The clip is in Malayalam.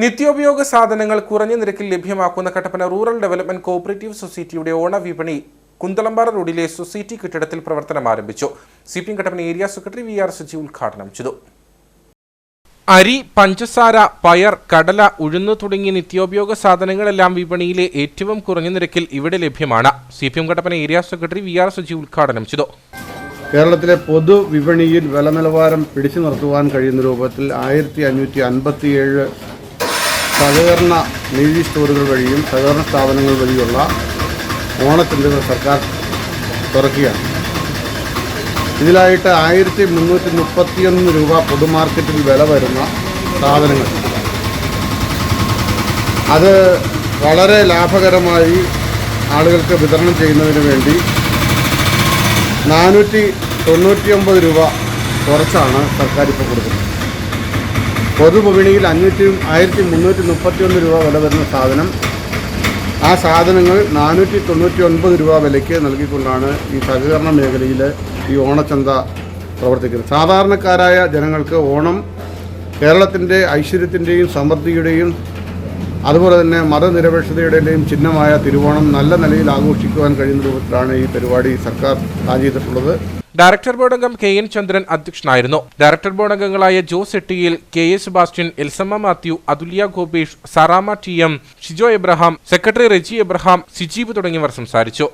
നിത്യോപയോഗ സാധനങ്ങൾ കുറഞ്ഞ നിരക്കിൽ ലഭ്യമാക്കുന്ന കട്ടപ്പന റൂറൽ ഡെവലപ്മെന്റ് കോഓപ്പറേറ്റീവ് സൊസൈറ്റിയുടെ ഓണ വിപണി കുന്തളമ്പാറ റോഡിലെ സൊസൈറ്റി കെട്ടിടത്തിൽ പ്രവർത്തനം ആരംഭിച്ചു. C P M Kattappana area secretary V R Saji ഉദ്ഘാടനം ചെയ്തു. അരി പഞ്ചസാര പയർ കടല ഉഴുന്നു തുടങ്ങിയ നിത്യോപയോഗ സാധനങ്ങളെല്ലാം വിപണിയിലെ ഏറ്റവും കുറഞ്ഞ നിരക്കിൽ ഇവിടെ ലഭ്യമാണ്. C P M Kattappana area secretary V R Saji ഉദ്ഘാടനം ചെയ്തു. കേരളത്തിലെ പൊതുവിപണിയിൽ വില നിലവാരം പിടിച്ചു നിർത്തുവാൻ കഴിയുന്ന രൂപത്തിൽ ആയിരത്തി അഞ്ഞൂറ്റി അൻപത്തിയേഴ് സഹകരണ നീതി സ്റ്റോറുകൾ വഴിയും സഹകരണ സ്ഥാപനങ്ങൾ വഴിയുള്ള ഓണച്ചന്തകൾ സർക്കാർ തുറക്കുകയാണ്. ഇതിലായിട്ട് ആയിരത്തി മുന്നൂറ്റി മുപ്പത്തിയൊന്ന് രൂപ പൊതുമാർക്കറ്റിൽ വില വരുന്ന സാധനങ്ങൾ. അത് വളരെ ലാഭകരമായി ആളുകൾക്ക് വിതരണം ചെയ്യുന്നതിന് വേണ്ടി നാനൂറ്റി തൊണ്ണൂറ്റിയൊമ്പത് രൂപ കുറച്ചാണ് സർക്കാർ ഇപ്പോൾ കൊടുക്കുന്നത്. പൊതുവിപണിയിൽ അഞ്ഞൂറ്റി ആയിരത്തി മുന്നൂറ്റി മുപ്പത്തി ഒന്ന് രൂപ വില വരുന്ന സാധനം. ആ സാധനങ്ങൾ നാനൂറ്റി തൊണ്ണൂറ്റി ഒൻപത് രൂപ വിലയ്ക്ക് നൽകിക്കൊണ്ടാണ് ഈ സഹകരണ മേഖലയിൽ ഈ ഓണച്ചന്ത പ്രവർത്തിക്കുന്നത്. സാധാരണക്കാരായ ജനങ്ങൾക്ക് ഓണം കേരളത്തിന്റെ ഐശ്വര്യത്തിന്റെയും സമൃദ്ധിയുടെയും അതുപോലെ തന്നെ മതനിരപേക്ഷതയുടെയും ചിഹ്നമായ തിരുവോണം നല്ല നിലയിൽ ആഘോഷിക്കുവാൻ കഴിയുന്ന രൂപത്തിലാണ് ഈ പരിപാടി സർക്കാർ പ്ലാൻ ചെയ്തിട്ടുള്ളത് ഡയറക്ടർ ബോർഡ് അംഗം കെ എൻ ചന്ദ്രൻ അധ്യക്ഷനായിരുന്നു. ഡയറക്ടർ ബോർഡ് അംഗങ്ങളായ Jose Ettiyil K A Sebastian Elsamma Mathew Athulya Gopesh Sarama T M Shijo Abraham secretary Reji Abraham Sijeeb തുടങ്ങിയവർ സംസാരിച്ചു.